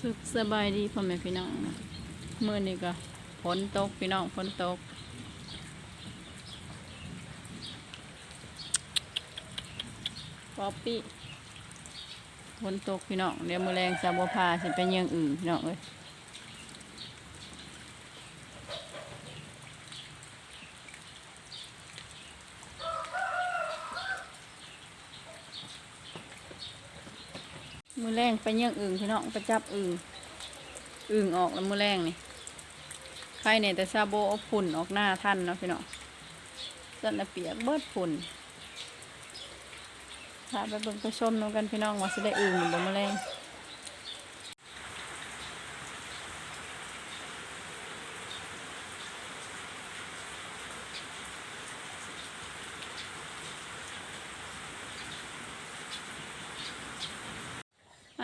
สุขสบายดีพ่อแม่พี่น้องเมื่อนี้ก็ฝนตกพี่น้องฝนตกป๊อปปี้ฝนตกพี่น้องเดี๋ยวมือแรงซาบัวพาสิเป็นยังอื่นพี่น้องเอ้ย มือแรงไปเยี่ยงอื่นพี่น้องไปจับอื่นอื่นออกแล้วมือแรงนี่ใครเนี่ยแต่ซาโบเอาฝุ่นออกหน้าท่านเนาะพี่น้องสันละเปียกเบิดฝุ่นพาไปเบิ่งไปชมน้องกันพี่น้องว่าสิได้อื่นหรือบ่มือแรง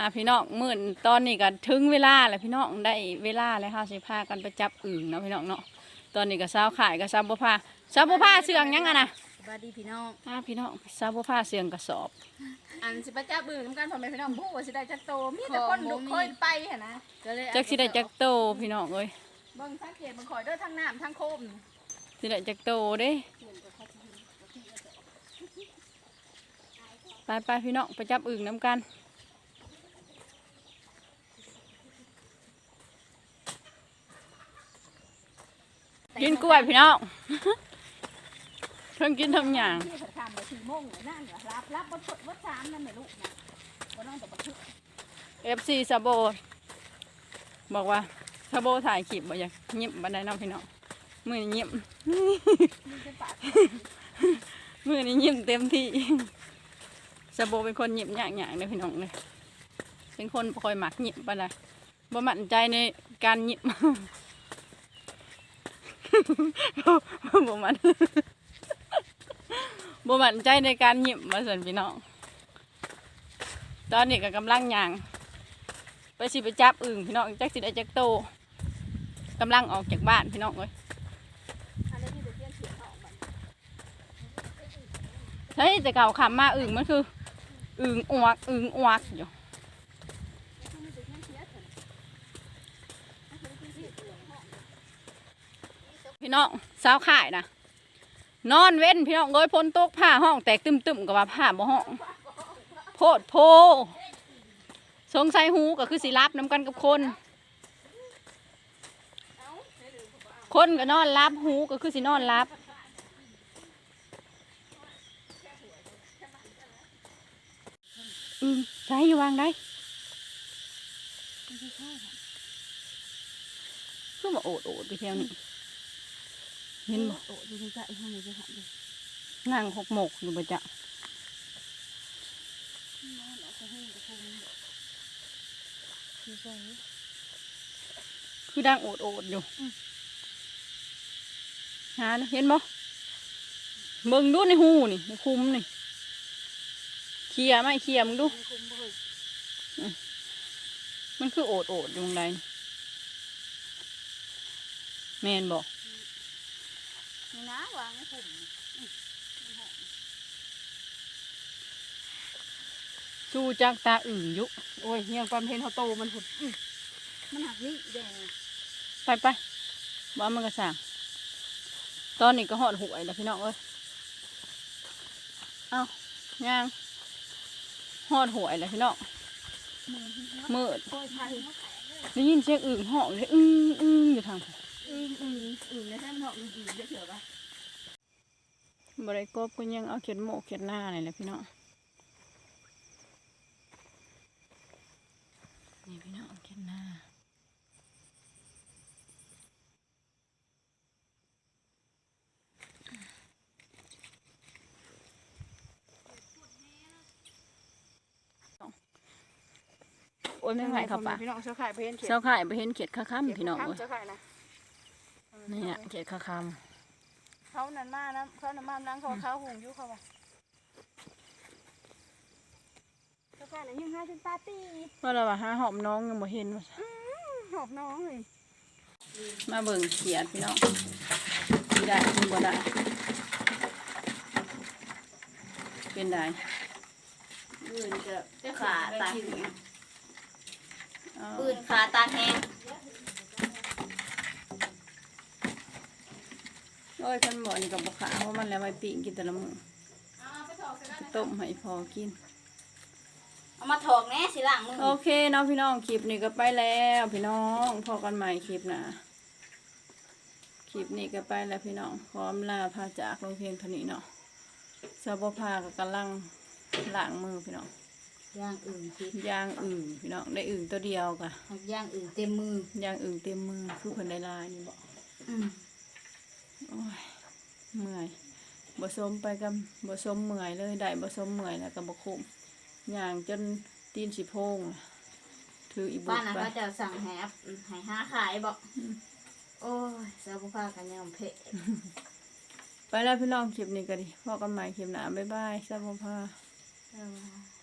อ่าพี่น้องมื่นตอนนี้ก็ถึงเวลาแล้วพี่น้องได้เวลาแล้วค่ะสิพากันไปจับอื่นเนาะพี่น้องเนาะตอนนี้ก็สาวขายก็สาวบัวพาสาวบัวพาเสื่องยังไงนะสวัสดีพี่น้องอ่าพี่น้องสาวบัวพาเสื่องกระสอบ อันสิประจับมือน้ำกันพ่อแม่พี่น้องผู้ว่าสิได้จักโตมีแต่คนดุคอยไปหั่นนะก็เลยจักสิได้จักโตพี่น้องเอ้ยเบิ่งสังเกตมันคอยเด้อทั้งน้ำทั้งโคมสิได้จักโตเด้ไปไปพี่น้องไปจับอึ่งน้ำกัน กินกล้วยพี่น้องเพิ่งกินทำอย่างนี่ถ้าทำไปสี่โมงเลยนั่นเหรอรับรับบดบดสามนั่นแหละลูกนะบ่ต้องตกบันทึกเอฟซีซาโบ บอกว่าซาโบถ่ายคลิปบอกอยากยิ้มบันไดเน้องพี่น้องมือนี้ยิ้มมือนี้ยิ้มเต็มที่ซาโบเป็นคนยิ้มอย่างอย่างเลยพี่น้องเลย เป็นคนคอยหมักยิ้มปะนะบ่มั่นใจในการยิ้ม บ่มันบ่มันใจในการยิ้มาส่วนพี่น้อง ตอนนี้ก็กำลังย่าง ไปสิไปจับอึ่งพี่น้องจักสิได้จักโตกำลังออกจากบ้านพี่น้องเอ้ยอันนี้ที่เปลี่ยเสียงออกมันเฮ้ยแต่เก่าขำมาอึ่งมันคืออึ่งอวกอึ่งอวกอยู่ พี่น้องสาวขายนะนอนเว้นพี่น้องเอ้ยพ้นตกผ้าห้องแตกตึมๆกับว่าผ้าบ่ห้องโพดโพสงสัยหูก็คือสิรับน้ำกันกับคน คนก็นอนรับหูก็คือสินอนรับอืมใช้อยู่วางได้คือมาโอดโอดไปเที่ยวนี่ เห็นบ่โอ้ดูใจห้องนี้จะหันเลยนั่งหกหมกอยู่ประจะคือดังโอดโอดอยู่หานะเห็นบ่เบิ่งดูในหูนี่ในคุมนี่เคลียร์ไหมเคลียร์มึงดูคุมบ่เฮ้ยมันคือโอดโอดอยู่ตรงใดแมนบอก นี่นะวางในคุมจูจักตาอื่นอยุโอ้ยเฮียความเห็นเขาโตมันผุดมันหักนี่แดงไปไปบ้ามันก็สั่งตอนนี้ก็หอดหวยแล้วพี่น้องเอ้ยเอาย่างหอดหวยแล้วพี่น้องมืดคอยไทยได้ยินเสียงอื่นห้องเลยอึ้งอึ้งอยู่ทางผม อืมอืมอืมในแท่นเหาะอืมอืมเยอะเถอะปะบริกบก็ยังเอาเขียนโมกเขียนหน้าเลยแหละพี่น้องนี่พี่น้องเขียนหน้าโอ้ยไม่ไหวครับปะพี่น้องเสื้อขายเพนเขียนเจ้าข่ายไปเห็นเขียดข้าค่ำพี่น้องเว้ย เสื้อขายนะ นี่ฮะเขียดข้าค่เขานั่นมานะเขานั่นมานั่งเขาเขาหุงอยู่เขาว่าเสื้อขายนะยังห้าจนตาตีำว่าเราว่าหาหอมน้องยังบ่เห็นว่าซะหอบน้องเลยมาเบิ่งเขียดพี่น้องสิได้กินบ่ได้เป็นได้มือจะขาตาเอาเอาปืนขาตาแห้ง โอ้ยคันบ่นี่กับบขาเพราะมันแล้วไปปิ้งกินแต่ละมื้อเอาไปถอดกันต้มให้พอกิน เอามาถอกแน่สิล่างมือโอเคเนาะพี่น้องคลิปนี้ก็ไปแล้ว พี่น้องพอกันใหม่คลิปหนะคลิปนี้ก็ไปแล้วพี่น้อง พร้อมลาพาจากโรงเพียงเท่านี้เนาะสาวบพาก็กำลังล้างมือพี่น้องย่างอื่นคิดย่างอึ่งพี่น้องได้อึ่งตัวเดียวกะย่างอื่นเต็มมือย่างอึ่งเต็มมือคือคนได้ลายนี่บอกอืมโอ้ย เมื่อยบ่สมไปกับบ่สมเมื่อยเลยได้บ่สมเมื่อยแล้วก็บ่คุ้มย่างจนตีนสิโพงน่ะถืออีบุบ้ากนนะไปเขาจะสั่งแหบให้ห้าขายบอกโอ้ยเสือบุพากันยังเพะไปแล้วพี่น้องคลิปนี้ก็ดีพอกันใหม่คลิปหน้าบ๊ายบายสวัสดีค่ะเออ